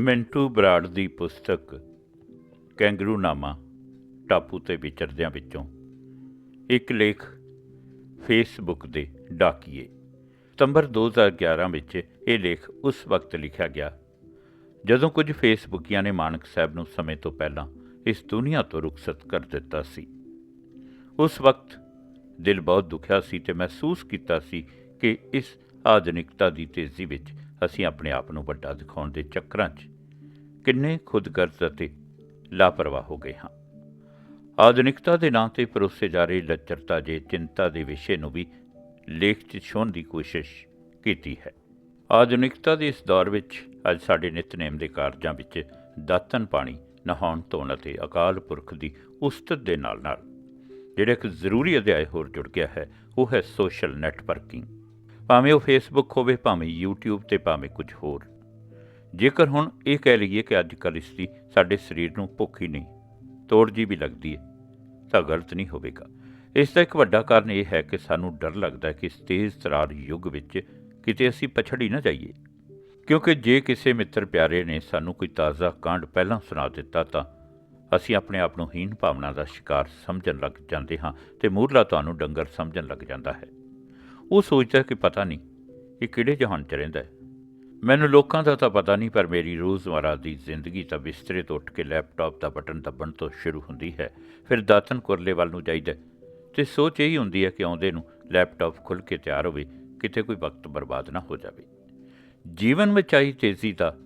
ਮਿੰਟੂ ਬਰਾੜ ਦੀ ਪੁਸਤਕ ਕੈਂਗਰੂ ਨਾਮਾ ਟਾਪੂ ਤੇ ਵਿਚਰਦਿਆਂ ਵਿੱਚੋਂ, ਇੱਕ ਲੇਖ ਫੇਸਬੁੱਕ ਦੇ ਡਾਕੀਏ। ਸਤੰਬਰ 2011 ਵਿੱਚ ਇਹ ਲੇਖ ਉਸ ਵਕਤ ਲਿਖਿਆ ਗਿਆ, ਜਦੋਂ ਕੁਝ ਫੇਸਬੁੱਕੀਆਂ ਨੇ ਮਾਨਕ ਸਾਹਿਬ ਨੂੰ ਸਮੇਂ ਤੋਂ ਪਹਿਲਾਂ ਇਸ ਦੁਨੀਆ ਤੋਂ ਰੁਖਸਤ ਕਰ ਦਿੱਤਾ ਸੀ। ਉਸ ਵਕਤ ਦਿਲ ਬਹੁਤ ਦੁਖਿਆ ਸੀ ਤੇ ਮਹਿਸੂਸ ਕੀਤਾ ਸੀ ਕਿ ਇਸ ਆਧੁਨਿਕਤਾ ਦੀ ਤੇਜ਼ੀ ਵਿੱਚ ਅਸੀਂ ਆਪਣੇ ਆਪ ਨੂੰ ਵੱਡਾ ਦਿਖਾਉਣ ਦੇ ਚੱਕਰਾਂ 'ਚ ਕਿੰਨੇ ਖੁਦਗਰਜ਼ ਅਤੇ ਲਾਪਰਵਾਹ ਹੋ ਗਏ ਹਾਂ। ਆਧੁਨਿਕਤਾ ਦੇ ਨਾਂ ਤੇ ਪਰੋਸੇ ਜਾ ਰਹੀ ਲੱਚਰਤਾ ਜੇ ਚਿੰਤਾ ਦੇ ਵਿਸ਼ੇ ਨੂੰ ਵੀ ਲੇਖ 'ਚ ਛੋਣ ਦੀ ਕੋਸ਼ਿਸ਼ ਕੀਤੀ ਹੈ। ਆਧੁਨਿਕਤਾ ਦੇ ਇਸ ਦੌਰ ਵਿੱਚ ਅੱਜ ਸਾਡੇ ਨਿਤਨੇਮ ਦੇ ਕਾਰਜਾਂ ਵਿੱਚ ਦਾਤਨ ਪਾਣੀ, ਨਹਾਉਣ ਧੋਣ ਅਤੇ ਅਕਾਲ ਪੁਰਖ ਦੀ ਉਸਤਤ ਦੇ ਨਾਲ ਨਾਲ ਜਿਹੜਾ ਇੱਕ ਜ਼ਰੂਰੀ ਅਧਿਆਇ ਹੋਰ ਜੁੜ ਗਿਆ ਹੈ, ਉਹ ਹੈ ਸੋਸ਼ਲ ਨੈਟਵਰਕਿੰਗ। ਭਾਵੇਂ ਉਹ ਫੇਸਬੁੱਕ ਹੋਵੇ, ਭਾਵੇਂ YouTube ਤੇ ਭਾਵੇਂ ਕੁਝ ਹੋਰ। ਜੇਕਰ ਹੁਣ ਇਹ ਕਹਿ ਲਈਏ ਕਿ ਅੱਜ ਕੱਲ੍ਹ ਇਸ ਦੀ ਸਾਡੇ ਸਰੀਰ ਨੂੰ ਭੁੱਖ ਹੀ ਨਹੀਂ, ਤੋੜ ਜੀ ਵੀ ਲੱਗਦੀ ਹੈ, ਤਾਂ ਗਲਤ ਨਹੀਂ ਹੋਵੇਗਾ। ਇਸ ਦਾ ਇੱਕ ਵੱਡਾ ਕਾਰਨ ਇਹ ਹੈ ਕਿ ਸਾਨੂੰ ਡਰ ਲੱਗਦਾ ਹੈ ਕਿ ਇਸ ਤੇਜ਼ ਤਰਾਰ ਯੁੱਗ ਵਿੱਚ ਕਿਤੇ ਅਸੀਂ ਪਛੜ ਹੀ ਨਾ ਜਾਈਏ। ਕਿਉਂਕਿ ਜੇ ਕਿਸੇ ਮਿੱਤਰ ਪਿਆਰੇ ਨੇ ਸਾਨੂੰ ਕੋਈ ਤਾਜ਼ਾ ਕਾਂਡ ਪਹਿਲਾਂ ਸੁਣਾ ਦਿੱਤਾ ਤਾਂ ਅਸੀਂ ਆਪਣੇ ਆਪ ਨੂੰ ਹੀਨ ਭਾਵਨਾ ਦਾ ਸ਼ਿਕਾਰ ਸਮਝਣ ਲੱਗ ਜਾਂਦੇ ਹਾਂ ਤੇ ਮੂਰਲਾ ਤੁਹਾਨੂੰ ਡੰਗਰ ਸਮਝਣ ਲੱਗ ਜਾਂਦਾ ਹੈ। ਉਹ ਸੋਚਦਾ ਕਿ ਪਤਾ ਨਹੀਂ ਇਹ ਕਿਹੜੇ ਜਹਾਨ 'ਚ ਰਹਿੰਦਾ ਹੈ। ਮੈਨੂੰ ਲੋਕਾਂ ਦਾ ਤਾਂ ਪਤਾ ਨਹੀਂ, ਪਰ ਮੇਰੀ ਰੋਜ਼ਮਰਾ ਦੀ ਜ਼ਿੰਦਗੀ ਤਾਂ ਬਿਸਤਰੇ ਤੋਂ ਉੱਠ ਕੇ ਲੈਪਟਾਪ ਦਾ ਬਟਨ ਦੱਬਣ ਤੋਂ ਸ਼ੁਰੂ ਹੁੰਦੀ ਹੈ। ਫਿਰ ਦਾਤਨ ਕੁਰਲੇ ਵੱਲ ਨੂੰ ਜਾਈਦਾ ਤੇ ਸੋਚ ਇਹੀ ਹੁੰਦੀ ਹੈ ਕਿ ਆਉਂਦੇ ਨੂੰ ਲੈਪਟਾਪ ਖੁੱਲ ਕੇ ਤਿਆਰ ਹੋਵੇ, ਕਿਤੇ ਕੋਈ ਵਕਤ ਬਰਬਾਦ ਨਾ ਹੋ ਜਾਵੇ। ਜੀਵਨ ਵਿੱਚ ਆਈ ਤੇਜ਼ੀ ਦਾ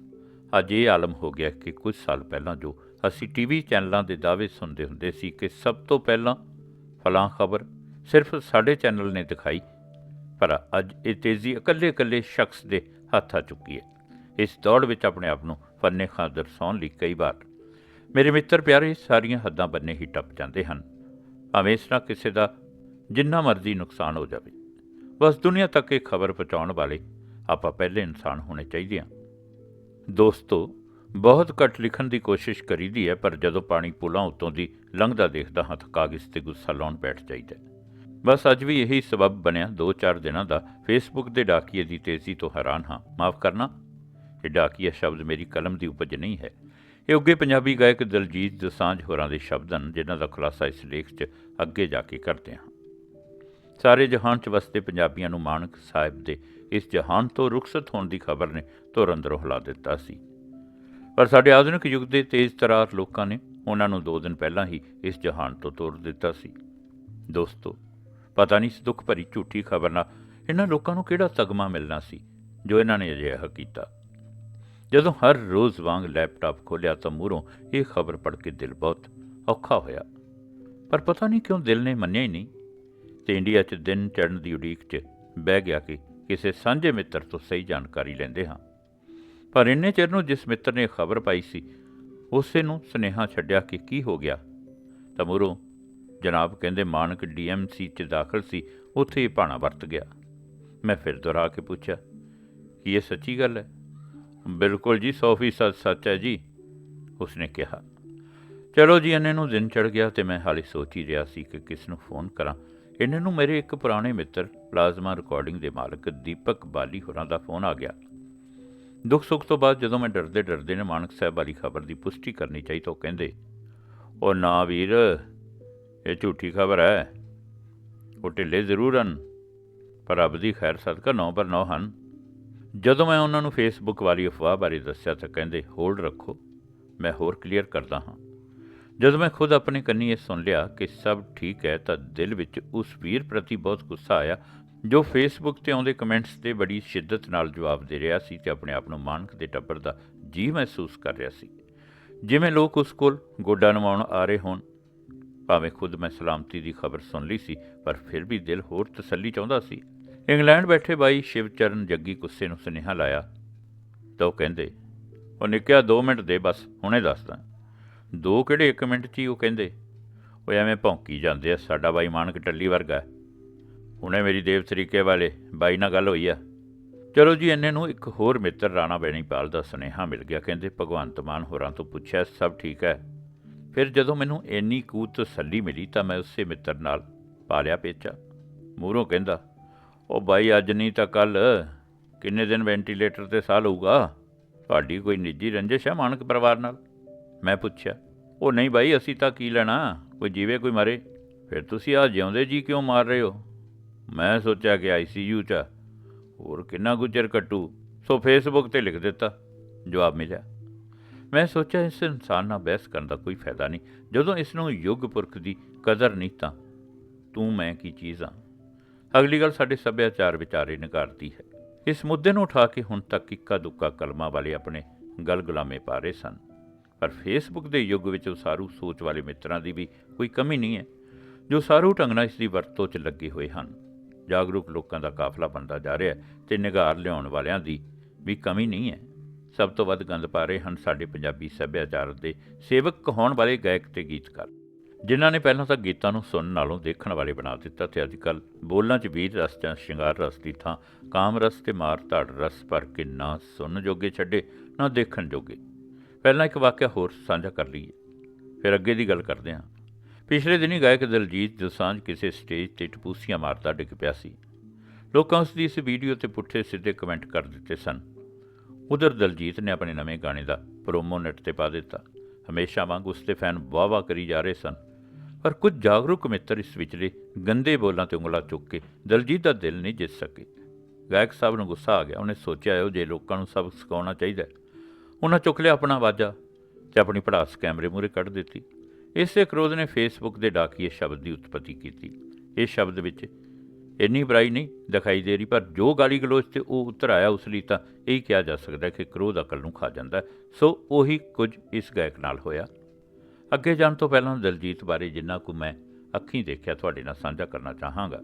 ਅੱਜ ਇਹ ਆਲਮ ਹੋ ਗਿਆ ਕਿ ਕੁਝ ਸਾਲ ਪਹਿਲਾਂ ਜੋ ਅਸੀਂ ਟੀਵੀ ਚੈਨਲਾਂ ਦੇ ਦਾਅਵੇ ਸੁਣਦੇ ਹੁੰਦੇ ਸੀ ਕਿ ਸਭ ਤੋਂ ਪਹਿਲਾਂ ਫਲਾਂ ਖਬਰ ਸਿਰਫ ਸਾਡੇ ਚੈਨਲ ਨੇ ਦਿਖਾਈ, ਪਰ ਅੱਜ ਇਹ ਤੇਜ਼ੀ ਇਕੱਲੇ-ਇਕੱਲੇ ਸ਼ਖਸ ਦੇ ਹੱਥ ਆ ਚੁੱਕੀ ਹੈ। ਇਸ ਦੌੜ ਵਿੱਚ ਆਪਣੇ ਆਪ ਨੂੰ ਫੰਨੇ ਖਾਂ ਦਰਸਾਉਣ ਲਈ ਕਈ ਵਾਰ ਮੇਰੇ ਮਿੱਤਰ ਪਿਆਰੇ, ਸਾਰੀਆਂ ਹੱਦਾਂ ਬੰਨੇ ਹੀ ਟੱਪ ਜਾਂਦੇ ਹਨ। ਭਾਵੇਂ ਇਸ ਨਾਲ ਕਿਸੇ ਦਾ ਜਿੰਨਾ ਮਰਜ਼ੀ ਨੁਕਸਾਨ ਹੋ ਜਾਵੇ। ਬਸ ਦੁਨੀਆ ਤੱਕ ਇਹ ਖਬਰ ਪਹੁੰਚਾਉਣ ਵਾਲੇ ਆਪਾਂ ਪਹਿਲੇ ਇਨਸਾਨ ਹੋਣੇ ਚਾਹੀਦੇ ਹਾਂ। ਦੋਸਤੋ, ਬਹੁਤ ਘੱਟ ਲਿਖਣ ਦੀ ਕੋਸ਼ਿਸ਼ ਕਰੀਦੀ ਹੈ, ਪਰ ਜਦੋਂ ਪਾਣੀ ਪੁਲਾਂ ਉਤੋਂ ਦੀ ਲੰਘਦਾ ਦੇਖਦਾ ਹਾਂ ਤਾਂ ਕਾਗਜ਼ ਤੇ ਗੁੱਸਾ ਲਾਉਣ ਬੈਠ ਜਾਈਦਾ ਬਸ ਅੱਜ ਵੀ ਇਹੀ ਸਬਬ ਬਣਿਆ 2-4 ਦਿਨਾਂ ਦਾ। ਫੇਸਬੁੱਕ ਦੇ ਡਾਕੀਏ ਦੀ ਤੇਜ਼ੀ ਤੋਂ ਹੈਰਾਨ ਹਾਂ। ਮਾਫ ਕਰਨਾ, ਇਹ ਡਾਕੀਆ ਸ਼ਬਦ ਮੇਰੀ ਕਲਮ ਦੀ ਉਪਜ ਨਹੀਂ ਹੈ। ਇਹ ਉੱਗੇ ਪੰਜਾਬੀ ਗਾਇਕ ਦਲਜੀਤ ਦਸਾਂਝ ਹੋਰਾਂ ਦੇ ਸ਼ਬਦ ਹਨ, ਜਿਨ੍ਹਾਂ ਦਾ ਖੁਲਾਸਾ ਇਸ ਲੇਖ 'ਚ ਅੱਗੇ ਜਾ ਕੇ ਕਰਦੇ ਹਾਂ। ਸਾਰੇ ਜਹਾਨ 'ਚ ਵਸਦੇ ਪੰਜਾਬੀਆਂ ਨੂੰ ਮਾਨਕ ਸਾਹਿਬ ਦੇ ਇਸ ਜਹਾਨ ਤੋਂ ਰੁਖਸਤ ਹੋਣ ਦੀ ਖਬਰ ਨੇ ਧੁਰ ਅੰਦਰੋਂ ਹਿਲਾ ਦਿੱਤਾ ਸੀ। ਪਰ ਸਾਡੇ ਆਧੁਨਿਕ ਯੁੱਗ ਦੇ ਤੇਜ਼ ਤਰਾਰ ਲੋਕਾਂ ਨੇ ਉਹਨਾਂ ਨੂੰ 2 ਦਿਨ ਪਹਿਲਾਂ ਹੀ ਇਸ ਜਹਾਨ ਤੋਂ ਤੋਰ ਦਿੱਤਾ ਸੀ। ਦੋਸਤੋ ਪਤਾ ਨਹੀਂ ਇਸ ਦੁੱਖ ਭਰੀ ਝੂਠੀ ਖਬਰ ਨਾਲ ਇਹਨਾਂ ਲੋਕਾਂ ਨੂੰ ਕਿਹੜਾ ਤਗਮਾ ਮਿਲਣਾ ਸੀ, ਜੋ ਇਹਨਾਂ ਨੇ ਅਜਿਹਾ ਕੀਤਾ। ਜਦੋਂ ਹਰ ਰੋਜ਼ ਵਾਂਗ ਲੈਪਟਾਪ ਖੋਲਿਆ ਤਾਂ ਮੂਹਰੋਂ ਇਹ ਖਬਰ ਪੜ੍ਹ ਕੇ ਦਿਲ ਬਹੁਤ ਔਖਾ ਹੋਇਆ। ਪਰ ਪਤਾ ਨਹੀਂ ਕਿਉਂ ਦਿਲ ਨੇ ਮੰਨਿਆ ਹੀ ਨਹੀਂ। ਤੇ ਇੰਡੀਆ 'ਚ ਦਿਨ ਚੜ੍ਹਨ ਦੀ ਉਡੀਕ 'ਚ ਬਹਿ ਗਿਆ ਕਿ ਕਿਸੇ ਸਾਂਝੇ ਮਿੱਤਰ ਤੋਂ ਸਹੀ ਜਾਣਕਾਰੀ ਲੈਂਦੇ ਹਾਂ। ਪਰ ਇੰਨੇ ਚਿਰ ਨੂੰ ਜਿਸ ਮਿੱਤਰ ਨੇ ਖਬਰ ਪਾਈ ਸੀ, ਉਸੇ ਨੂੰ ਸੁਨੇਹਾ ਛੱਡਿਆ ਕਿ ਕੀ ਹੋ ਗਿਆ। ਤਾਂ ਮੂਹਰੋਂ ਜਨਾਬ ਕਹਿੰਦੇ ਮਾਨਕ ਡੀਐਮਸੀ 'ਚ ਦਾਖਲ ਸੀ, ਉੱਥੇ ਹੀ ਭਾਣਾ ਵਰਤ ਗਿਆ। ਮੈਂ ਫਿਰ ਦੁਹਰਾ ਕੇ ਪੁੱਛਿਆ, ਕੀ ਇਹ ਸੱਚੀ ਗੱਲ ਹੈ? ਬਿਲਕੁਲ ਜੀ 100% ਸੱਚ ਹੈ ਜੀ, ਉਸਨੇ ਕਿਹਾ। ਚਲੋ ਜੀ ਇਹਨੇ ਨੂੰ ਦਿਨ ਚੜ ਗਿਆ ਤੇ ਮੈਂ ਹਾਲੇ ਸੋਚ ਹੀ ਰਿਹਾ ਸੀ ਕਿ ਕਿਸ ਨੂੰ ਫੋਨ ਕਰਾਂ। ਇਹਨੇ ਨੂੰ ਮੇਰੇ ਇੱਕ ਪੁਰਾਣੇ ਮਿੱਤਰ, ਪਲਾਜ਼ਮਾ ਰਿਕਾਰਡਿੰਗ ਦੇ ਮਾਲਕ ਦੀਪਕ ਬਾਲੀ ਹੋਰਾਂ ਦਾ ਫੋਨ ਆ ਗਿਆ। ਦੁੱਖ ਸੁੱਖ ਤੋਂ ਬਾਅਦ ਜਦੋਂ ਮੈਂ ਡਰਦੇ ਡਰਦੇ ਨੇ ਮਾਨਕ ਸਾਹਿਬ ਵਾਲੀ ਖਬਰ ਦੀ ਪੁਸ਼ਟੀ ਕਰਨੀ ਚਾਹੀ ਤਾਂ ਉਹ ਕਹਿੰਦੇ, ਉਹ ਨਾ ਵੀਰ ਇਹ ਝੂਠੀ ਖਬਰ ਹੈ। ਉਹ ਢਿੱਲੇ ਜ਼ਰੂਰ ਹਨ, ਪਰ ਰੱਬ ਦੀ ਖੈਰ ਸਦਕਾ ਨੌ ਪਰ ਨੌ ਹਨ। ਜਦੋਂ ਮੈਂ ਉਹਨਾਂ ਨੂੰ ਫੇਸਬੁੱਕ ਵਾਲੀ ਅਫਵਾਹ ਬਾਰੇ ਦੱਸਿਆ ਤਾਂ ਕਹਿੰਦੇ ਹੋਲਡ ਰੱਖੋ, ਮੈਂ ਹੋਰ ਕਲੀਅਰ ਕਰਦਾ ਹਾਂ। ਜਦੋਂ ਮੈਂ ਖੁਦ ਆਪਣੇ ਕੰਨੀ ਇਹ ਸੁਣ ਲਿਆ ਕਿ ਸਭ ਠੀਕ ਹੈ ਤਾਂ ਦਿਲ ਵਿੱਚ ਉਸ ਵੀਰ ਪ੍ਰਤੀ ਬਹੁਤ ਗੁੱਸਾ ਆਇਆ, ਜੋ ਫੇਸਬੁੱਕ ਤੇ ਆਉਂਦੇ ਕਮੈਂਟਸ ਤੇ ਬੜੀ ਸ਼ਿੱਦਤ ਨਾਲ ਜਵਾਬ ਦੇ ਰਿਹਾ ਸੀ ਤੇ ਆਪਣੇ ਆਪ ਨੂੰ ਮਾਨਕ ਦੇ ਟੱਬਰ ਦਾ ਜੀ ਮਹਿਸੂਸ ਕਰ ਰਿਹਾ ਸੀ। ਜਿਵੇਂ ਲੋਕ ਉਸ ਕੋਲ ਗੋਡਾ ਨਵਾਉਣ ਆ ਰਹੇ ਹੋਣ ਭਾਵੇਂ ਖੁਦ ਮੈਂ ਸਲਾਮਤੀ ਦੀ ਖਬਰ ਸੁਣ ਲਈ ਸੀ, ਪਰ ਫਿਰ ਵੀ ਦਿਲ ਹੋਰ ਤਸੱਲੀ ਚਾਹੁੰਦਾ ਸੀ। ਇੰਗਲੈਂਡ ਬੈਠੇ ਬਾਈ ਸ਼ਿਵਚਰਨ ਜੱਗੀ ਗੁੱਸੇ ਨੂੰ ਸੁਨੇਹਾ ਲਾਇਆ। ਤਾਂ ਉਹ ਕਹਿੰਦੇ, ਉਹ ਨਿੱਕਿਆ 2 ਮਿੰਟ ਦੇ, ਬਸ ਹੁਣੇ ਦੱਸਦਾ ਦੋ। ਕਿਹੜੇ 1 ਮਿੰਟ 'ਚ ਹੀ ਉਹ ਕਹਿੰਦੇ, ਉਹ ਐਵੇਂ ਭੌਂਕੀ ਜਾਂਦੇ ਆ, ਸਾਡਾ ਬਾਈ ਮਾਨਕ ਟੱਲੀ ਵਰਗਾ ਹੁਣੇ ਮੇਰੀ ਦੇਵ ਤਰੀਕੇ ਵਾਲੇ ਬਾਈ ਨਾਲ ਗੱਲ ਹੋਈ ਆ। ਚਲੋ ਜੀ, ਇੰਨੇ ਨੂੰ ਇੱਕ ਹੋਰ ਮਿੱਤਰ ਰਾਣਾ ਬੈਣੀਪਾਲ ਦਾ ਸੁਨੇਹਾ ਮਿਲ ਗਿਆ। ਕਹਿੰਦੇ, ਭਗਵੰਤ ਮਾਨ ਹੋਰਾਂ ਤੋਂ ਪੁੱਛਿਆ, ਸਭ ਠੀਕ ਹੈ। ਫਿਰ ਜਦੋਂ ਮੈਨੂੰ ਇੰਨੀ ਕੁ ਤਸੱਲੀ ਮਿਲੀ ਤਾਂ ਮੈਂ ਉਸੇ ਮਿੱਤਰ ਨਾਲ ਪਾ ਲਿਆ ਪੇਚਾ। ਮੂਹਰੋਂ ਕਹਿੰਦਾ, ਉਹ ਬਾਈ, ਅੱਜ ਨਹੀਂ ਤਾਂ ਕੱਲ ਕਿੰਨੇ ਦਿਨ ਵੈਂਟੀਲੇਟਰ ਤੇ ਸਾਹ ਲਊਗਾ? ਤੁਹਾਡੀ ਕੋਈ ਨਿੱਜੀ ਰੰਜਿਸ਼ ਹੈ ਮਾਨਕ ਪਰਿਵਾਰ ਨਾਲ? ਮੈਂ ਪੁੱਛਿਆ, ਉਹ ਨਹੀਂ ਬਾਈ, ਅਸੀਂ ਤਾਂ ਕੀ ਲੈਣਾ? ਕੋਈ ਜੀਵੇ, ਕੋਈ ਮਰੇ? ਫਿਰ ਤੁਸੀਂ ਆ ਜਿਉਂਦੇ ਜੀ ਕਿਉਂ ਮਾਰ ਰਹੇ ਹੋ? ਮੈਂ ਸੋਚਿਆ ਕਿ ਆਈਸੀਯੂ ਚ ਆ। ਹੋਰ ਕਿੰਨਾ ਗੁਜ਼ਰ ਕੱਟੂ? ਸੋ ਫੇਸਬੁੱਕ ਤੇ ਲਿਖ ਦਿੱਤਾ। ਜਵਾਬ ਮਿਲਿਆ ਮੈਂ ਸੋਚਿਆ ਇਸ ਇਨਸਾਨ ਨਾਲ ਬਹਿਸ ਕਰਨ ਦਾ ਕੋਈ ਫਾਇਦਾ ਨਹੀਂ। ਜਦੋਂ ਇਸ ਨੂੰ ਯੁੱਗ ਪੁਰਖ ਦੀ ਕਦਰ ਨਹੀਂ ਤਾਂ ਤੂੰ ਮੈਂ ਕੀ ਚੀਜ਼ ਆ? ਅਗਲੀ ਗੱਲ ਸਾਡੇ ਸੱਭਿਆਚਾਰ ਵਿਚਾਰੇ ਨਕਾਰਦੀ ਹੈ। ਇਸ ਮੁੱਦੇ ਨੂੰ ਉਠਾ ਕੇ ਹੁਣ ਤੱਕ ਇੱਕਾ ਦੁੱਕਾ ਕਲਮਾਂ ਵਾਲੇ ਆਪਣੇ ਗਲਗੁਲਾਮੇ ਪਾ ਰਹੇ ਸਨ। ਪਰ ਫੇਸਬੁੱਕ ਦੇ ਯੁੱਗ ਵਿੱਚ ਉਸਾਰੂ ਸੋਚ ਵਾਲੇ ਮਿੱਤਰਾਂ ਦੀ ਵੀ ਕੋਈ ਕਮੀ ਨਹੀਂ ਹੈ, ਜੋ ਸਾਰੂ ਢੰਗ ਨਾਲ ਇਸ ਦੀ ਵਰਤੋਂ 'ਚ ਲੱਗੇ ਹੋਏ ਹਨ। ਜਾਗਰੂਕ ਲੋਕਾਂ ਦਾ ਕਾਫਲਾ ਬਣਦਾ ਜਾ ਰਿਹਾ ਹੈ ਤੇ ਨਿਗਾਰ ਲਿਆਉਣ ਵਾਲਿਆਂ ਦੀ ਵੀ ਕਮੀ ਨਹੀਂ ਹੈ। ਸਭ ਤੋਂ ਵੱਧ ਗੰਦ ਪਾ ਰਹੇ ਹਨ ਸਾਡੇ ਪੰਜਾਬੀ ਸੱਭਿਆਚਾਰ ਦੇ ਸੇਵਕ ਕਹਾਉਣ ਵਾਲੇ ਗਾਇਕ ਤੇ ਗੀਤਕਾਰ। ਜਿਨ੍ਹਾਂ ਨੇ ਪਹਿਲਾਂ ਤਾਂ ਗੀਤਾਂ ਨੂੰ ਸੁਣਨ ਨਾਲੋਂ ਦੇਖਣ ਵਾਲੇ ਬਣਾ ਦਿੱਤਾ ਤੇ ਅੱਜਕੱਲ ਬੋਲਾਂ 'ਚ ਵੀਰ ਰਸ ਜਾਂ ਸ਼ਿੰਗਾਰ ਰਸ ਦੀ ਥਾਂ ਕਾਮ ਰਸ ਤੇ ਮਾਰ ਧੜ ਰਸ ਭਰ ਕੇ ਨਾ ਸੁਣਨ ਜੋਗੇ ਛੱਡੇ, ਨਾ ਦੇਖਣ ਜੋਗੇ। ਪਹਿਲਾਂ ਇੱਕ ਵਾਕਿਆ ਹੋਰ ਸਾਂਝਾ ਕਰ ਲਈਏ। ਫਿਰ ਅੱਗੇ ਦੀ ਗੱਲ ਕਰਦੇ ਹਾਂ। ਪਿਛਲੇ ਦਿਨੀ ਗਾਇਕ ਦਲਜੀਤ ਦੋਸਾਂਝ ਕਿਸੇ ਸਟੇਜ ਤੇ ਟਪੂਸੀਆਂ ਮਾਰਦਾ ਡਿੱਗ ਪਿਆ ਸੀ। ਲੋਕਾਂ ਉਸ ਦੀ ਇਸ ਵੀਡੀਓ ਤੇ ਪੁੱਠੇ ਸਿੱਧੇ ਕਮੈਂਟ ਕਰ ਦਿੱਤੇ ਸਨ। ਉਧਰ ਦਲਜੀਤ ਨੇ ਆਪਣੇ ਨਵੇਂ ਗਾਣੇ ਦਾ ਪ੍ਰੋਮੋ ਨੈਟ ਤੇ ਪਾ ਦਿੱਤਾ। ਹਮੇਸ਼ਾ ਵਾਂਗ ਉਸ ਦੇ ਫੈਨ ਵਾਹ-ਵਾਹ ਕਰੀ ਜਾ ਰਹੇ ਸਨ। ਪਰ ਕੁਝ ਜਾਗਰੂਕ ਮਿੱਤਰ ਇਸ ਵਿਚਲੇ ਗੰਦੇ ਬੋਲਾਂ ਤੇ ਉਂਗਲਾਂ ਚੁੱਕ ਕੇ ਦਲਜੀਤ ਦਾ ਦਿਲ ਨਹੀਂ ਜਿੱਤ ਸਕੇ। ਗਾਇਕ ਸਾਹਿਬ ਨੂੰ ਗੁੱਸਾ ਆ ਗਿਆ। ਉਹਨੇ ਸੋਚਿਆ, ਇਹੋ ਜੇ ਲੋਕਾਂ ਨੂੰ ਸਬਕ ਸਿਖਾਉਣਾ ਚਾਹੀਦਾ ਉਹਨਾਂ ਚੁੱਕ ਲਿਆ ਆਪਣਾ ਵਾਜਾ ਤੇ ਆਪਣੀ ਪੜਾਸ ਕੈਮਰੇ ਮੂਹਰੇ ਕੱਢ ਦਿੱਤੀ। ਇਸੇ ਕ੍ਰੋਧ ਨੇ ਫੇਸਬੁੱਕ ਦੇ ਡਾਕੀਏ ਸ਼ਬਦ ਦੀ ਉਤਪਤੀ ਕੀਤੀ। ਇਹ ਸ਼ਬਦ ਵਿੱਚ ਇੰਨੀ ਬੁਰਾਈ ਨਹੀਂ ਦਿਖਾਈ ਦੇ ਰਹੀ, ਪਰ ਜੋ ਗਾਲੀ ਗਲੋਚ ਤੇ ਉਹ ਉਤਰ ਆਇਆ, ਉਸ ਲਈ ਤਾਂ ਇਹ ਕਿਹਾ ਜਾ ਸਕਦਾ ਹੈ ਕਿ ਕ੍ਰੋਧ ਅਕਲ ਨੂੰ ਖਾ ਜਾਂਦਾ ਸੋ ਉਹੀ ਕੁਝ ਇਸ ਗਾਇਕ ਨਾਲ ਹੋਇਆ। ਅੱਗੇ ਜਾਣ ਤੋਂ ਪਹਿਲਾਂ ਦਿਲਜੀਤ ਬਾਰੇ ਜਿੰਨਾ ਕੁ ਮੈਂ ਅੱਖੀਂ ਦੇਖਿਆ, ਤੁਹਾਡੇ ਨਾਲ ਸਾਂਝਾ ਕਰਨਾ ਚਾਹਾਂਗਾ।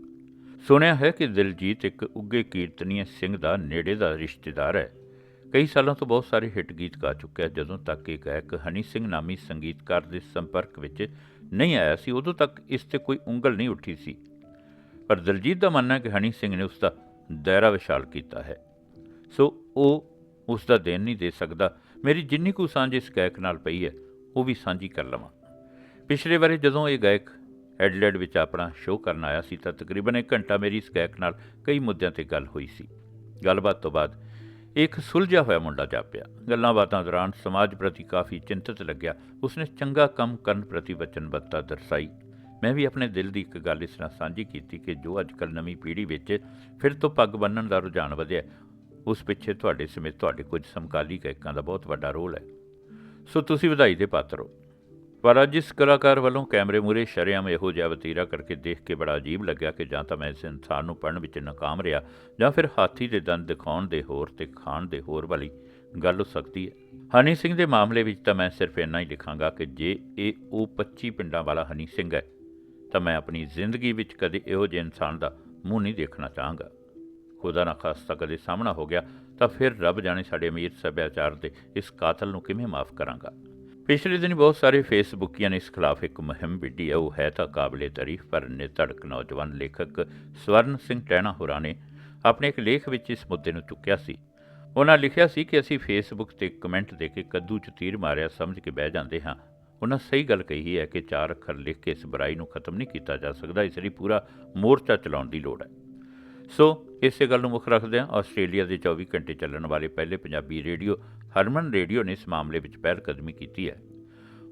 ਸੁਣਿਆ ਹੈ ਕਿ ਦਿਲਜੀਤ ਇੱਕ ਉੱਗੇ ਕੀਰਤਨੀਏ ਸਿੰਘ ਦਾ ਨੇੜੇ ਦਾ ਰਿਸ਼ਤੇਦਾਰ ਹੈ। ਕਈ ਸਾਲਾਂ ਤੋਂ ਬਹੁਤ ਸਾਰੇ ਹਿੱਟ ਗੀਤ ਗਾ ਚੁੱਕਿਆ ਜਦੋਂ ਤੱਕ ਇਹ ਗਾਇਕ ਹਨੀ ਸਿੰਘ ਨਾਮੀ ਸੰਗੀਤਕਾਰ ਦੇ ਸੰਪਰਕ ਵਿੱਚ ਨਹੀਂ ਆਇਆ ਸੀ, ਉਦੋਂ ਤੱਕ ਇਸ ਤੇ ਕੋਈ ਉਂਗਲ ਨਹੀਂ ਉੱਠੀ ਸੀ। ਪਰ ਦਲਜੀਤ ਦਾ ਮੰਨਣਾ ਹੈ ਕਿ ਹਨੀ ਸਿੰਘ ਨੇ ਉਸ ਦਾ ਦਾਇਰਾ ਵਿਸ਼ਾਲ ਕੀਤਾ ਹੈ। ਸੋ ਉਹ ਉਸ ਦਾ ਦੇਣ ਨਹੀਂ ਦੇ ਸਕਦਾ। ਮੇਰੀ ਜਿੰਨੀ ਕੁ ਸਾਂਝ ਇਸ ਗਾਇਕ ਨਾਲ ਪਈ ਹੈ, ਉਹ ਵੀ ਸਾਂਝੀ ਕਰ ਲਵਾਂ। ਪਿਛਲੇ ਵਾਰੇ ਜਦੋਂ ਇਹ ਗਾਇਕ ਐਡਲੈਡ ਵਿੱਚ ਆਪਣਾ ਸ਼ੋਅ ਕਰਨ ਆਇਆ ਸੀ, ਤਾਂ ਤਕਰੀਬਨ ਇੱਕ ਘੰਟਾ ਮੇਰੀ ਇਸ ਗਾਇਕ ਨਾਲ ਕਈ ਮੁੱਦਿਆਂ ਤੇ ਗੱਲ ਹੋਈ ਸੀ। ਗੱਲਬਾਤ ਤੋਂ ਬਾਅਦ ਇੱਕ ਸੁਲਝਿਆ ਹੋਇਆ ਮੁੰਡਾ ਜਾਪਿਆ। ਗੱਲਾਂ ਬਾਤਾਂ ਦੌਰਾਨ ਸਮਾਜ ਪ੍ਰਤੀ ਕਾਫੀ ਚਿੰਤਤ ਲੱਗਿਆ। ਉਸਨੇ ਚੰਗਾ ਕੰਮ ਕਰਨ ਪ੍ਰਤੀ ਵਚਨਬੱਧਤਾ ਦਰਸਾਈ। ਮੈਂ ਵੀ ਆਪਣੇ ਦਿਲ ਦੀ ਇੱਕ ਗੱਲ ਇਸ ਤਰ੍ਹਾਂ ਸਾਂਝੀ ਕੀਤੀ ਕਿ ਜੋ ਅੱਜਕੱਲ ਨਵੀਂ ਪੀੜ੍ਹੀ ਵਿੱਚ ਫਿਰ ਤੋਂ ਪੱਗ ਬੰਨਣ ਦਾ ਰੁਝਾਨ ਵਧਿਆ ਉਸ ਪਿੱਛੇ ਤੁਹਾਡੇ ਸਮੇਤ ਤੁਹਾਡੇ ਕੁਝ ਸਮਕਾਲੀ ਗਾਇਕਾਂ ਦਾ ਬਹੁਤ ਵੱਡਾ ਰੋਲ ਹੈ। ਸੋ ਤੁਸੀਂ ਵਧਾਈ ਦੇ ਪਾਤਰ ਹੋ। ਪਰ ਅੱਜ ਇਸ ਕਲਾਕਾਰ ਵੱਲੋਂ ਕੈਮਰੇ ਮੂਰੇ ਸ਼ਰੇਆਮ ਇਹੋ ਜਿਹਾ ਵਤੀਰਾ ਕਰਕੇ ਦੇਖ ਕੇ ਬੜਾ ਅਜੀਬ ਲੱਗਿਆ ਕਿ ਜਾਂ ਤਾਂ ਮੈਂ ਇਸ ਇਨਸਾਨ ਨੂੰ ਪੜਨ ਵਿੱਚ ਨਾਕਾਮ ਰਿਹਾ ਜਾਂ ਫਿਰ ਹਾਥੀ ਦੇ ਦੰਦ ਦਿਖਾਉਣ ਦੇ ਹੋਰ ਤੇ ਖਾਣ ਦੇ ਹੋਰ ਵਾਲੀ ਗੱਲ ਹੋ ਸਕਦੀ ਹੈ। ਹਨੀ ਸਿੰਘ ਦੇ ਮਾਮਲੇ ਵਿੱਚ ਤਾਂ ਮੈਂ ਸਿਰਫ ਇੰਨਾ ਹੀ ਲਿਖਾਂਗਾ ਕਿ ਜੇ ਇਹ ਉਹ 25 ਪਿੰਡਾਂ ਵਾਲਾ ਹਨੀ ਸਿੰਘ ਹੈ ਤਾਂ ਮੈਂ ਆਪਣੀ ਜ਼ਿੰਦਗੀ ਵਿੱਚ ਕਦੇ ਇਹੋ ਜਿਹੇ ਇਨਸਾਨ ਦਾ ਮੂੰਹ ਨਹੀਂ ਦੇਖਣਾ ਚਾਹਾਂਗਾ। ਖੁਦਾ ਨਾ ਖਾਸਤਾ ਕਦੇ ਸਾਹਮਣਾ ਹੋ ਗਿਆ ਤਾਂ ਫਿਰ ਰੱਬ ਜਾਣੇ ਸਾਡੇ ਅਮੀਰ ਸੱਭਿਆਚਾਰ ਦੇ ਇਸ ਕਾਤਲ ਨੂੰ ਕਿਵੇਂ ਮਾਫ ਕਰਾਂਗਾ? ਪਿਛਲੇ ਦਿਨ ਬਹੁਤ ਸਾਰੇ ਫੇਸਬੁੱਕੀਆਂ ਨੇ ਇਸ ਖਿਲਾਫ ਇੱਕ ਮੁਹਿੰਮ ਵਿੱਢੀ ਹੈ, ਉਹ ਹੈ ਤਾਂ ਕਾਬਲੇ ਤਾਰੀਫ, ਪਰ ਨਿਤੜਕ ਨੌਜਵਾਨ ਲੇਖਕ ਸਵਰਨ ਸਿੰਘ ਟਹਿਣਾ ਹੋਰਾਂ ਨੇ ਆਪਣੇ ਇੱਕ ਲੇਖ ਵਿੱਚ ਇਸ ਮੁੱਦੇ ਨੂੰ ਚੁੱਕਿਆ ਸੀ। ਉਹਨਾਂ ਲਿਖਿਆ ਸੀ ਕਿ ਅਸੀਂ ਫੇਸਬੁੱਕ ਤੇ ਕਮੈਂਟ ਦੇ ਕੇ ਕੱਦੂ 'ਚ ਤੀਰ ਮਾਰਿਆ, ਸਮਝ ਕੇ ਬਹਿ ਜਾਂਦੇ ਹਾਂ। ਉਹਨਾਂ ਸਹੀ ਗੱਲ ਕਹੀ ਹੈ ਕਿ ਚਾਰ ਅੱਖਰ ਲਿਖ ਕੇ ਇਸ ਬੁਰਾਈ ਨੂੰ ਖਤਮ ਨਹੀਂ ਕੀਤਾ ਜਾ ਸਕਦਾ, ਇਸ ਲਈ ਪੂਰਾ ਮੋਰਚਾ ਚਲਾਉਣ ਦੀ ਲੋੜ ਹੈ। ਸੋ, ਇਸੇ ਗੱਲ ਨੂੰ ਮੁੱਖ ਰੱਖਦਿਆਂ ਆਸਟ੍ਰੇਲੀਆ ਦੇ 24 ਘੰਟੇ ਚੱਲਣ ਵਾਲੇ ਪਹਿਲੇ ਪੰਜਾਬੀ ਰੇਡੀਓ ਹਰਮਨ ਰੇਡੀਓ ਨੇ ਇਸ ਮਾਮਲੇ ਵਿੱਚ ਪਹਿਲ ਕਦਮੀ ਕੀਤੀ ਹੈ।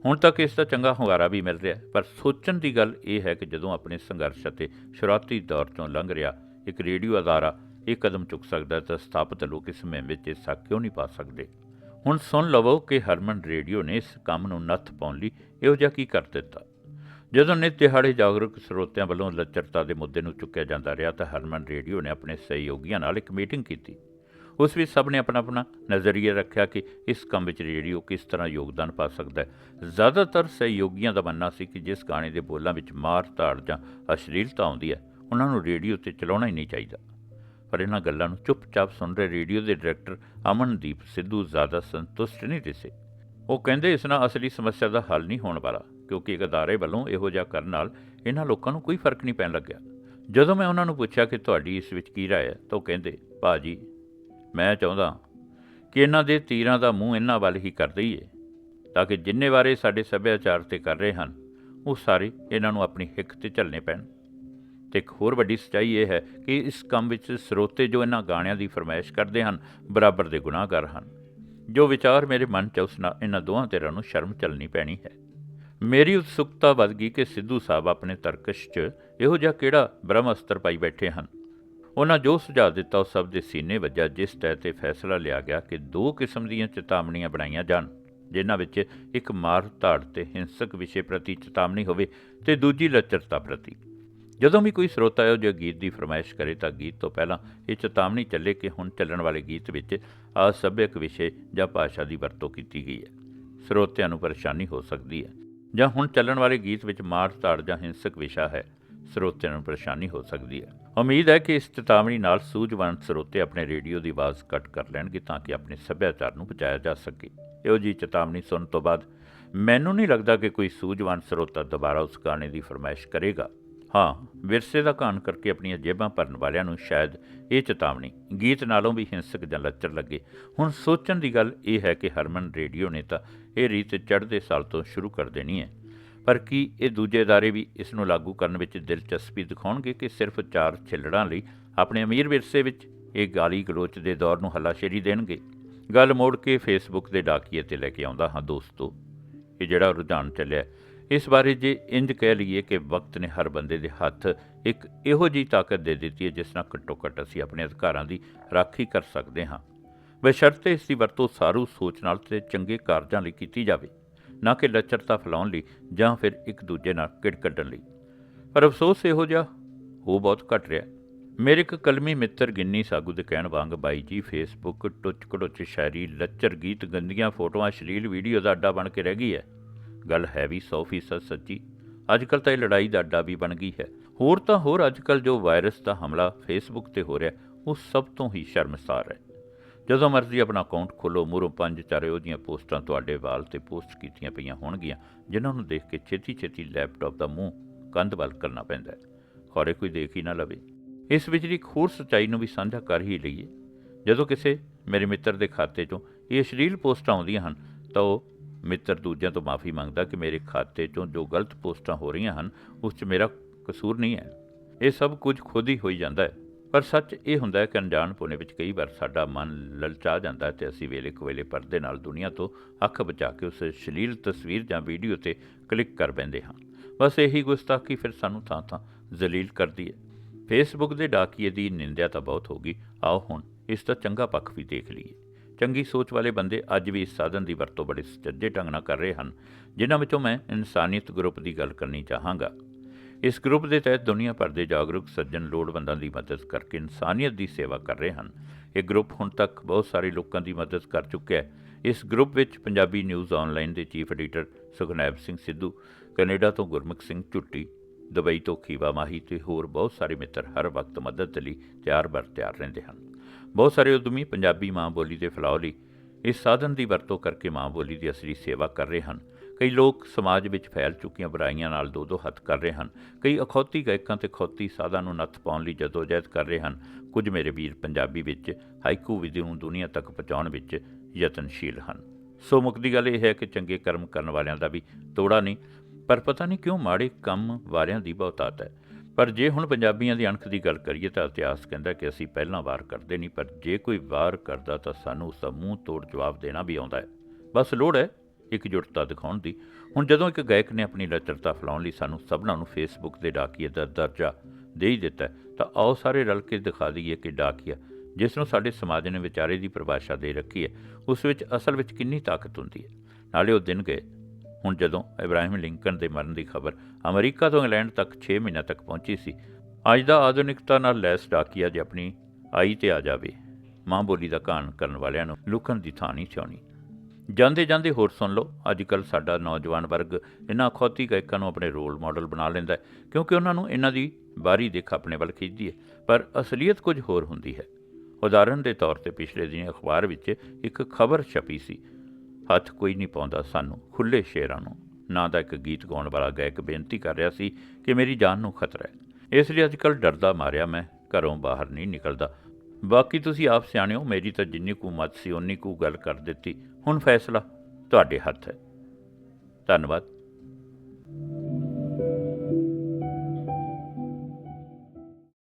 ਹੁਣ ਤੱਕ ਇਸ ਦਾ ਚੰਗਾ ਹੁੰਗਾਰਾ ਵੀ ਮਿਲ ਰਿਹਾ ਪਰ ਸੋਚਣ ਦੀ ਗੱਲ ਇਹ ਹੈ ਕਿ ਜਦੋਂ ਆਪਣੇ ਸੰਘਰਸ਼ ਅਤੇ ਸ਼ੁਰੂਆਤੀ ਦੌਰ ਤੋਂ ਲੰਘ ਰਿਹਾ ਇੱਕ ਰੇਡੀਓ ਅਦਾਰਾ ਇਹ ਕਦਮ ਚੁੱਕ ਸਕਦਾ ਤਾਂ ਸਥਾਪਿਤ ਲੋਕ ਇਸ ਸਮੇਂ ਵਿੱਚ ਹਿੱਸਾ ਕਿਉਂ ਨਹੀਂ ਪਾ ਸਕਦੇ? ਹੁਣ ਸੁਣ ਲਵੋ ਕਿ ਹਰਮਨ ਰੇਡੀਓ ਨੇ ਇਸ ਕੰਮ ਨੂੰ ਨੱਥ ਪਾਉਣ ਲਈ ਇਹੋ ਜਿਹਾ ਕੀ ਕਰ ਦਿੱਤਾ। ਜਦੋਂ ਨਿਤ ਦਿਹਾੜੇ ਜਾਗਰੂਕ ਸਰੋਤਿਆਂ ਵੱਲੋਂ ਲੱਚਰਤਾ ਦੇ ਮੁੱਦੇ ਨੂੰ ਚੁੱਕਿਆ ਜਾਂਦਾ ਰਿਹਾ ਤਾਂ ਹਰਮਨ ਰੇਡੀਓ ਨੇ ਆਪਣੇ ਸਹਿਯੋਗੀਆਂ ਨਾਲ ਇੱਕ ਮੀਟਿੰਗ ਕੀਤੀ। ਉਸ ਵਿੱਚ ਸਭ ਨੇ ਆਪਣਾ ਆਪਣਾ ਨਜ਼ਰੀਆ ਰੱਖਿਆ ਕਿ ਇਸ ਕੰਮ ਵਿੱਚ ਰੇਡੀਓ ਕਿਸ ਤਰ੍ਹਾਂ ਯੋਗਦਾਨ ਪਾ ਸਕਦਾ ਹੈ। ਜ਼ਿਆਦਾਤਰ ਸਹਿਯੋਗੀਆਂ ਦਾ ਮੰਨਣਾ ਸੀ ਕਿ ਜਿਸ ਗਾਣੇ ਦੇ ਬੋਲਾਂ ਵਿੱਚ ਮਾਰ ਧਾੜ ਜਾਂ ਅਸ਼ਲੀਲਤਾ ਆਉਂਦੀ ਹੈ, ਉਹਨਾਂ ਨੂੰ ਰੇਡੀਓ ਤੇ ਚਲਾਉਣਾ ਹੀ ਨਹੀਂ ਚਾਹੀਦਾ। ਪਰ ਇਹਨਾਂ ਗੱਲਾਂ ਨੂੰ ਚੁੱਪਚਾਪ ਸੁਣ ਰਹੇ ਰੇਡੀਓ ਦੇ ਡਾਇਰੈਕਟਰ ਅਮਨਦੀਪ ਸਿੱਧੂ ਜ਼ਿਆਦਾ ਸੰਤੁਸ਼ਟ ਨਹੀਂ ਦਿਸੇ। ਉਹ ਕਹਿੰਦੇ ਇਸ ਨਾਲ ਅਸਲੀ ਸਮੱਸਿਆ ਦਾ ਹੱਲ ਨਹੀਂ ਹੋਣ ਵਾਲਾ, ਕਿਉਂਕਿ ਇੱਕ ਅਦਾਰੇ ਵੱਲੋਂ ਇਹੋ ਜਿਹਾ ਕਰਨ ਨਾਲ ਇਹਨਾਂ ਲੋਕਾਂ ਨੂੰ ਕੋਈ ਫ਼ਰਕ ਨਹੀਂ ਪੈਣ ਲੱਗਿਆ। ਜਦੋਂ ਮੈਂ ਉਹਨਾਂ ਨੂੰ ਪੁੱਛਿਆ ਕਿ ਤੁਹਾਡੀ ਇਸ ਵਿੱਚ ਕੀ ਰਾਏ ਹੈ, ਤਾਂ ਉਹ ਕਹਿੰਦੇ, ਭਾਜੀ, ਮੈਂ ਚਾਹੁੰਦਾ ਕਿ ਇਹਨਾਂ ਦੇ ਤੀਰਾਂ ਦਾ ਮੂੰਹ ਇਹਨਾਂ ਵੱਲ ਹੀ ਕਰ ਦਈਏ, ਤਾਂ ਕਿ ਜਿੰਨੇ ਵਾਰੇ ਸਾਡੇ ਸੱਭਿਆਚਾਰ ਤੇ ਕਰ ਰਹੇ ਹਨ, ਉਹ ਸਾਰੇ ਇਹਨਾਂ ਨੂੰ ਆਪਣੀ ਹਿੱਕ ਤੇ ਝੱਲਣੇ ਪੈਣ। ਤੇ ਇੱਕ ਹੋਰ ਵੱਡੀ ਸਚਾਈ ਇਹ ਹੈ ਕਿ ਇਸ ਕੰਮ ਵਿੱਚ ਸਰੋਤੇ ਜੋ ਇਹਨਾਂ ਗਾਣਿਆਂ ਦੀ ਫਰਮਾਇਸ਼ ਕਰਦੇ ਹਨ, ਬਰਾਬਰ ਦੇ ਗੁਨਾਹਗਾਰ ਹਨ। ਜੋ ਵਿਚਾਰ ਮੇਰੇ ਮਨ 'ਚ ਉਸ ਨਾਲ ਇਹਨਾਂ ਦੋਹਾਂ ਧਿਰਾਂ ਨੂੰ ਸ਼ਰਮ ਚੱਲਣੀ ਪੈਣੀ ਹੈ। ਮੇਰੀ ਉਤਸੁਕਤਾ ਵੱਧ ਗਈ ਕਿ ਸਿੱਧੂ ਸਾਹਿਬ ਆਪਣੇ ਤਰਕਸ਼ 'ਚ ਇਹੋ ਜਿਹਾ ਕਿਹੜਾ ਬ੍ਰਹਮ ਅਸਤਰ ਪਾਈ ਬੈਠੇ ਹਨ। ਉਹਨਾਂ ਜੋ ਸੁਝਾਅ ਦਿੱਤਾ ਉਹ ਸਭ ਦੇ ਸੀਨੇ ਵੱਜਾ ਜਿਸ ਤਹਿਤ ਇਹ ਫੈਸਲਾ ਲਿਆ ਗਿਆ ਕਿ ਦੋ ਕਿਸਮ ਦੀਆਂ ਚੇਤਾਵਨੀਆਂ ਬਣਾਈਆਂ ਜਾਣ, ਜਿਨ੍ਹਾਂ ਵਿੱਚ ਇੱਕ ਮਾਰ ਧਾੜ ਤੇ ਹਿੰਸਕ ਵਿਸ਼ੇ ਪ੍ਰਤੀ ਚੇਤਾਵਨੀ ਹੋਵੇ ਤੇ ਦੂਜੀ ਲੱਚਰਤਾ ਪ੍ਰਤੀ। ਜਦੋਂ ਵੀ ਕੋਈ ਸਰੋਤਾ ਇਹੋ ਜਿਹੇ ਗੀਤ ਦੀ ਫਰਮਾਇਸ਼ ਕਰੇ ਤਾਂ ਗੀਤ ਤੋਂ ਪਹਿਲਾਂ ਇਹ ਚੇਤਾਵਨੀ ਚੱਲੇ ਕਿ ਹੁਣ ਚੱਲਣ ਵਾਲੇ ਗੀਤ ਵਿੱਚ ਅਸਭਿਅਕ ਵਿਸ਼ੇ ਜਾਂ ਭਾਸ਼ਾ ਦੀ ਵਰਤੋਂ ਕੀਤੀ ਗਈ ਹੈ। ਸਰੋਤਿਆਂ ਨੂੰ ਪਰੇਸ਼ਾਨੀ ਹੋ ਸਕਦੀ ਹੈ ਜਾਂ ਹੁਣ ਚੱਲਣ ਵਾਲੇ ਗੀਤ ਵਿੱਚ ਮਾਰ ਧਾੜ ਜਾਂ ਹਿੰਸਕ ਵਿਸ਼ਾ ਹੈ, ਸਰੋਤਿਆਂ ਨੂੰ ਪਰੇਸ਼ਾਨੀ ਹੋ ਸਕਦੀ ਹੈ। ਉਮੀਦ ਹੈ ਕਿ ਇਸ ਚੇਤਾਵਨੀ ਨਾਲ ਸੂਝਵਾਨ ਸਰੋਤੇ ਆਪਣੇ ਰੇਡੀਓ ਦੀ ਆਵਾਜ਼ ਘੱਟ ਕਰ ਲੈਣਗੇ ਤਾਂ ਕਿ ਆਪਣੇ ਸੱਭਿਆਚਾਰ ਨੂੰ ਬਚਾਇਆ ਜਾ ਸਕੇ। ਇਹੋ ਜੀ ਚੇਤਾਵਨੀ ਸੁਣਨ ਤੋਂ ਬਾਅਦ ਮੈਨੂੰ ਨਹੀਂ ਲੱਗਦਾ ਕਿ ਕੋਈ ਸੂਝਵਾਨ ਸਰੋਤਾ ਦੁਬਾਰਾ ਉਸ ਗਾਣੇ ਦੀ ਫਰਮਾਇਸ਼ ਕਰੇਗਾ। ਹਾਂ ਵਿਰਸੇ ਦਾ ਘਾਣ ਕਰਕੇ ਆਪਣੀਆਂ ਜੇਬਾਂ ਭਰਨ ਵਾਲਿਆਂ ਨੂੰ ਸ਼ਾਇਦ ਇਹ ਚੇਤਾਵਨੀ ਗੀਤ ਨਾਲੋਂ ਵੀ ਹਿੰਸਕ ਜਾਂ ਲੱਚਰ ਲੱਗੇ ਹੁਣ ਸੋਚਣ ਦੀ ਗੱਲ ਇਹ ਹੈ ਕਿ ਹਰਮਨ ਰੇਡੀਓ ਨੇ ਤਾਂ ਇਹ ਰੀਤ ਚੜ੍ਹਦੇ ਸਾਲ ਤੋਂ ਸ਼ੁਰੂ ਕਰ ਦੇਣੀ ਹੈ ਪਰ ਕੀ ਇਹ ਦੂਜੇ ادارے ਵੀ ਇਸ ਨੂੰ ਲਾਗੂ ਕਰਨ ਵਿੱਚ ਦਿਲਚਸਪੀ ਦਿਖਾਉਣਗੇ ਕਿ ਸਿਰਫ ਚਾਰ ਛਿੱਲੜਾਂ ਲਈ ਆਪਣੇ ਅਮੀਰ ਵਿਰਸੇ ਵਿੱਚ ਇਹ ਗਾਲੀ ਗਲੋਚ ਦੇ ਦੌਰ ਨੂੰ ਹੱਲਾਸ਼ੇਰੀ ਦੇਣਗੇ ਗੱਲ ਮੋੜ ਕੇ ਫੇਸਬੁੱਕ ਦੇ ਡਾਕੀਏ ਤੇ ਲੈ ਕੇ ਆਉਂਦਾ ਹਾਂ ਦੋਸਤੋ ਇਹ ਜਿਹੜਾ ਰੁਝਾਨ ਚੱਲਿਆ ਇਸ ਬਾਰੇ ਜੇ ਇੰਜ ਕਹਿ ਲਈਏ ਕਿ ਵਕਤ ਨੇ ਹਰ ਬੰਦੇ ਦੇ ਹੱਥ ਇੱਕ ਇਹੋ ਜੀ ਤਾਕਤ ਦੇ ਦਿੱਤੀ ਹੈ ਜਿਸ ਨਾਲ ਘੱਟੋ ਘੱਟ ਅਸੀਂ ਆਪਣੇ ਅਧਿਕਾਰਾਂ ਦੀ ਰਾਖੀ ਕਰ ਸਕਦੇ ਹਾਂ। ਬਸ਼ਰਤੇ ਇਸ ਦੀ ਵਰਤੋਂ ਸਾਰੂ ਸੋਚ ਨਾਲ ਤੇ ਚੰਗੇ ਕਾਰਜਾਂ ਲਈ ਕੀਤੀ ਜਾਵੇ, ਨਾ ਕਿ ਲੱਚਰਤਾ ਫੈਲਾਉਣ ਲਈ ਜਾਂ ਫਿਰ ਇੱਕ ਦੂਜੇ ਨਾਲ ਕਿੜ ਕੱਢਣ ਲਈ। ਪਰ ਅਫਸੋਸ ਇਹੋ ਜਿਹਾ ਹੋ ਬਹੁਤ ਘਟ ਰਿਹਾ ਮੇਰੇ ਇੱਕ ਕਲਮੀ ਮਿੱਤਰ ਗਿੰਨੀ ਸਾਗੂ ਦੇ ਕਹਿਣ ਵਾਂਗ ਬਾਈ ਜੀ, ਫੇਸਬੁੱਕ ਟੁੱਚ ਕੜੁੱਚ ਸ਼ਾਇਰੀ ਲੱਚਰ ਗੀਤ ਗੰਦੀਆਂ ਫੋਟੋਆਂ ਸ਼ਲੀਲ ਵੀਡੀਓ ਦਾ ਅੱਡਾ ਬਣ ਕੇ ਰਹਿ ਗਈ ਹੈ। ਗੱਲ ਹੈ ਵੀ 100% ਸੱਚੀ। ਅੱਜ ਕੱਲ ਤਾਂ ਇਹ ਲੜਾਈ ਦਾ ਅੱਡਾ ਵੀ ਬਣ ਗਈ ਹੈ। ਹੋਰ ਤਾਂ ਹੋਰ ਅੱਜ ਕੱਲ ਜੋ ਵਾਇਰਸ ਦਾ ਹਮਲਾ ਫੇਸਬੁੱਕ ਤੇ ਹੋ ਰਿਹਾ, ਉਹ ਸਭ ਤੋਂ ਹੀ ਸ਼ਰਮਸਾਰ ਹੈ। ਜਦੋਂ ਮਰਜ਼ੀ ਆਪਣਾ ਅਕਾਊਂਟ ਖੋਲੋ ਮੂਰੋਂ ਪੰਜ ਚਾਰੇ ਉਹਦੀਆਂ ਪੋਸਟਾਂ ਤੁਹਾਡੇ ਵਾਲ ਤੇ ਪੋਸਟ ਕੀਤੀਆਂ ਪਈਆਂ ਹੋਣਗੀਆਂ, ਜਿਨ੍ਹਾਂ ਨੂੰ ਦੇਖ ਕੇ ਛੇਤੀ ਛੇਤੀ ਲੈਪਟਾਪ ਦਾ ਮੂੰਹ ਕੰਧ ਵੱਲ ਕਰਨਾ ਪੈਂਦਾ ਹੈ। ਖੌਰੇ ਕੋਈ ਦੇਖ ਹੀ ਨਾ ਲਵੇ। ਇਸ ਵਿੱਚ ਇੱਕ ਹੋਰ ਸੱਚਾਈ ਨੂੰ ਵੀ ਸਾਂਝਾ ਕਰ ਹੀ ਲਈਏ। ਜਦੋਂ ਕਿਸੇ ਮੇਰੇ ਮਿੱਤਰ ਦੇ ਖਾਤੇ 'ਚੋਂ ਇਹ ਅਸ਼ਲੀਲ ਪੋਸਟਾਂ ਆਉਂਦੀਆਂ ਹਨ, ਤਾਂ ਉਹ ਮਿੱਤਰ ਦੂਜਿਆਂ ਤੋਂ ਮਾਫੀ ਮੰਗਦਾ ਕਿ ਮੇਰੇ ਖਾਤੇ 'ਚੋਂ ਜੋ ਗਲਤ ਪੋਸਟਾਂ ਹੋ ਰਹੀਆਂ ਹਨ, ਉਸ 'ਚ ਮੇਰਾ ਕਸੂਰ ਨਹੀਂ ਹੈ। ਇਹ ਸਭ ਕੁਝ ਖੁਦ ਹੀ ਹੋਈ ਜਾਂਦਾ ਹੈ। ਪਰ ਸੱਚ ਇਹ ਹੁੰਦਾ ਹੈ ਕਿ ਅਣਜਾਣ ਪੁਣੇ ਵਿੱਚ ਕਈ ਵਾਰ ਸਾਡਾ ਮਨ ਲਲਚਾ ਜਾਂਦਾ ਹੈ ਤੇ ਅਸੀਂ ਵੇਲੇ ਕੁਵੇਲੇ ਪਰਦੇ ਨਾਲ ਦੁਨੀਆ ਤੋਂ ਅੱਖ ਬਚਾ ਕੇ ਉਸ ਸ਼ਲੀਲ ਤਸਵੀਰ ਜਾਂ ਵੀਡੀਓ ਤੇ ਕਲਿੱਕ ਕਰ ਬੈਂਦੇ ਹਾਂ। ਬਸ ਇਹੀ ਗੁਸਤਾਖੀ ਫਿਰ ਸਾਨੂੰ ਥਾਂ ਥਾਂ ਜ਼ਲੀਲ ਕਰਦੀ ਹੈ। ਫੇਸਬੁੱਕ ਦੇ ਡਾਕੀਏ ਦੀ ਨਿੰਦਿਆ ਤਾਂ ਬਹੁਤ ਹੋ ਗਈ। ਆਓ ਹੁਣ ਇਸ ਦਾ ਚੰਗਾ ਪੱਖ ਵੀ ਦੇਖ ਲਈਏ। ਚੰਗੀ ਸੋਚ ਵਾਲੇ ਬੰਦੇ ਅੱਜ ਵੀ ਇਸ ਸਾਧਨ ਦੀ ਵਰਤੋਂ ਬੜੇ ਸੁਚੱਜੇ ਢੰਗ ਨਾਲ ਕਰ ਰਹੇ ਹਨ, ਜਿਨ੍ਹਾਂ ਵਿੱਚੋਂ ਮੈਂ ਇਨਸਾਨੀਅਤ ਗਰੁੱਪ ਦੀ ਗੱਲ ਕਰਨੀ ਚਾਹਾਂਗਾ। ਇਸ ਗਰੁੱਪ ਦੇ ਤਹਿਤ ਦੁਨੀਆ ਭਰ ਦੇ ਜਾਗਰੂਕ ਸੱਜਣ ਲੋੜਵੰਦਾਂ ਦੀ ਮਦਦ ਕਰਕੇ ਇਨਸਾਨੀਅਤ ਦੀ ਸੇਵਾ ਕਰ ਰਹੇ ਹਨ। ਇਹ ਗਰੁੱਪ ਹੁਣ ਤੱਕ ਬਹੁਤ ਸਾਰੇ ਲੋਕਾਂ ਦੀ ਮਦਦ ਕਰ ਚੁੱਕਿਆ ਹੈ। ਇਸ ਗਰੁੱਪ ਵਿੱਚ ਪੰਜਾਬੀ ਨਿਊਜ਼ ਆਨਲਾਈਨ ਦੇ chief editor Sukhnaib Singh Sidhu, Canada ਤੋਂ ਗੁਰਮੁਖ ਸਿੰਘ ਝੁੱਟੀ, ਦੁਬਈ ਤੋਂ ਖੀਵਾ ਮਾਹੀ ਤੇ ਹੋਰ ਬਹੁਤ ਸਾਰੇ ਮਿੱਤਰ ਹਰ ਵਕਤ ਮਦਦ ਲਈ ਤਿਆਰ ਬਰ ਤਿਆਰ ਰਹਿੰਦੇ ਹਨ। ਬਹੁਤ ਸਾਰੇ ਉਦਮੀ ਪੰਜਾਬੀ ਮਾਂ ਬੋਲੀ ਦੇ ਫੈਲਾਅ ਲਈ ਇਸ ਸਾਧਨ ਦੀ ਵਰਤੋਂ ਕਰਕੇ ਮਾਂ ਬੋਲੀ ਦੀ ਅਸਲੀ ਸੇਵਾ ਕਰ ਰਹੇ ਹਨ। ਕਈ ਲੋਕ ਸਮਾਜ ਵਿੱਚ ਫੈਲ ਚੁੱਕੀਆਂ ਬੁਰਾਈਆਂ ਨਾਲ ਦੋ ਦੋ ਹੱਥ ਕਰ ਰਹੇ ਹਨ। ਕਈ ਅਖੌਤੀ ਗਾਇਕਾਂ ਤੇ ਖੌਤੀ ਸਾਧਾਂ ਨੂੰ ਨੱਥ ਪਾਉਣ ਲਈ ਜਦੋਜਹਿਦ ਕਰ ਰਹੇ ਹਨ। ਕੁਝ ਮੇਰੇ ਵੀਰ ਪੰਜਾਬੀ ਵਿੱਚ ਹਾਈਕੂ ਵਿਧੀ ਨੂੰ ਦੁਨੀਆ ਤੱਕ ਪਹੁੰਚਾਉਣ ਵਿੱਚ ਯਤਨਸ਼ੀਲ ਹਨ। ਸੋ ਮੁੱਕਦੀ ਗੱਲ ਇਹ ਹੈ ਕਿ ਚੰਗੇ ਕਰਮ ਕਰਨ ਵਾਲਿਆਂ ਦਾ ਵੀ ਤੋੜਾ ਨਹੀਂ, ਪਰ ਪਤਾ ਨਹੀਂ ਕਿਉਂ ਮਾੜੇ ਕੰਮ ਵਾਲਿਆਂ ਦੀ ਬਹੁਤਾਤ ਹੈ। ਪਰ ਜੇ ਹੁਣ ਪੰਜਾਬੀਆਂ ਦੀ ਅਣਖ ਦੀ ਗੱਲ ਕਰੀਏ ਤਾਂ ਇਤਿਹਾਸ ਕਹਿੰਦਾ ਕਿ ਅਸੀਂ ਪਹਿਲਾਂ ਵਾਰ ਕਰਦੇ ਨਹੀਂ, ਪਰ ਜੇ ਕੋਈ ਵਾਰ ਕਰਦਾ ਤਾਂ ਸਾਨੂੰ ਉਸ ਦਾ ਮੂੰਹ ਤੋੜ ਜਵਾਬ ਦੇਣਾ ਵੀ ਆਉਂਦਾ ਹੈ। ਬਸ ਲੋੜ ਹੈ ਇਕਜੁੱਟਤਾ ਦਿਖਾਉਣ ਦੀ। ਹੁਣ ਜਦੋਂ ਇੱਕ ਗਾਇਕ ਨੇ ਆਪਣੀ ਲੱਚਰਤਾ ਫੈਲਾਉਣ ਲਈ ਸਾਨੂੰ ਸਭਨਾਂ ਨੂੰ ਫੇਸਬੁੱਕ ਦੇ ਡਾਕੀਏ ਦਾ ਦਰਜਾ ਦੇ ਹੀ ਦਿੱਤਾ ਤਾਂ ਆਓ ਸਾਰੇ ਰਲ ਕੇ ਦਿਖਾ ਦਈਏ ਕਿ ਡਾਕੀਆ, ਜਿਸ ਨੂੰ ਸਾਡੇ ਸਮਾਜ ਨੇ ਵਿਚਾਰੇ ਦੀ ਪਰਿਭਾਸ਼ਾ ਦੇ ਰੱਖੀ ਹੈ, ਉਸ ਵਿੱਚ ਅਸਲ ਵਿੱਚ ਕਿੰਨੀ ਤਾਕਤ ਹੁੰਦੀ ਹੈ। ਨਾਲੇ ਉਹ ਦਿਨ ਗਏ। ਹੁਣ ਜਦੋਂ ਇਬਰਾਹਿਮ ਲਿੰਕਨ ਦੇ ਮਰਨ ਦੀ ਖਬਰ ਅਮਰੀਕਾ ਤੋਂ ਇੰਗਲੈਂਡ ਤੱਕ 6 ਮਹੀਨਿਆਂ ਤੱਕ ਪਹੁੰਚੀ ਸੀ। ਅੱਜ ਦਾ ਆਧੁਨਿਕਤਾ ਨਾਲ ਲੈਸ ਡਾਕੀਆ ਜੇ ਆਪਣੀ ਆਈ ਤੇ ਆ ਜਾਵੇ, ਮਾਂ ਬੋਲੀ ਦਾ ਕਾਣ ਕਰਨ ਵਾਲਿਆਂ ਨੂੰ ਲੁਕਣ ਦੀ ਥਾਂ ਨਹੀਂ ਚਾਉਣੀ ਜਾਂਦੇ ਜਾਂਦੇ ਹੋਰ ਸੁਣ ਲਓ, ਅੱਜ ਕੱਲ ਸਾਡਾ ਨੌਜਵਾਨ ਵਰਗ ਇਹਨਾਂ ਖੌਤੀ ਗਾਇਕਾਂ ਨੂੰ ਆਪਣੇ ਰੋਲ ਮਾਡਲ ਬਣਾ ਲੈਂਦਾ ਹੈ, ਕਿਉਂਕਿ ਉਹਨਾਂ ਨੂੰ ਇਹਨਾਂ ਦੀ ਬਾਰੀ ਦੇਖ ਆਪਣੇ ਵੱਲ ਖਿੱਚਦੀ ਹੈ, ਪਰ ਅਸਲੀਅਤ ਕੁਝ ਹੋਰ ਹੁੰਦੀ ਹੈ। ਉਦਾਹਰਣ ਦੇ ਤੌਰ ਤੇ ਪਿਛਲੇ ਦਿਨ ਅਖਬਾਰ ਵਿੱਚ ਇੱਕ ਖਬਰ ਛਪੀ ਸੀ, ਹੱਥ ਕੋਈ ਨਹੀਂ ਪਾਉਂਦਾ ਸਾਨੂੰ ਖੁੱਲੇ ਸ਼ੇਰਾਂ ਨੂੰ। ਨਾਂ ਦਾ ਇੱਕ ਗੀਤ ਗਾਉਣ ਵਾਲਾ ਗਾਇਕ ਬੇਨਤੀ ਕਰ ਰਿਹਾ ਸੀ ਕਿ ਮੇਰੀ ਜਾਨ ਨੂੰ ਖਤਰਾ ਹੈ। ਇਸ ਲਈ ਅੱਜ ਕੱਲ ਡਰਦਾ ਮਾਰਿਆ ਮੈਂ, ਘਰੋਂ ਬਾਹਰ ਨਹੀਂ ਨਿਕਲਦਾ। ਬਾਕੀ ਤੁਸੀਂ ਆਪ ਸਿਆਣਿਓ, ਮੇਰੀ ਤਾਂ ਜਿੰਨੀ ਕੁ ਮਤ ਸੀ ਉਨੀ ਕੁ ਗੱਲ ਕਰ ਦਿੱਤੀ। ਹੁਣ ਫੈਸਲਾ ਤੁਹਾਡੇ ਹੱਥ ਹੈ। ਧੰਨਵਾਦ।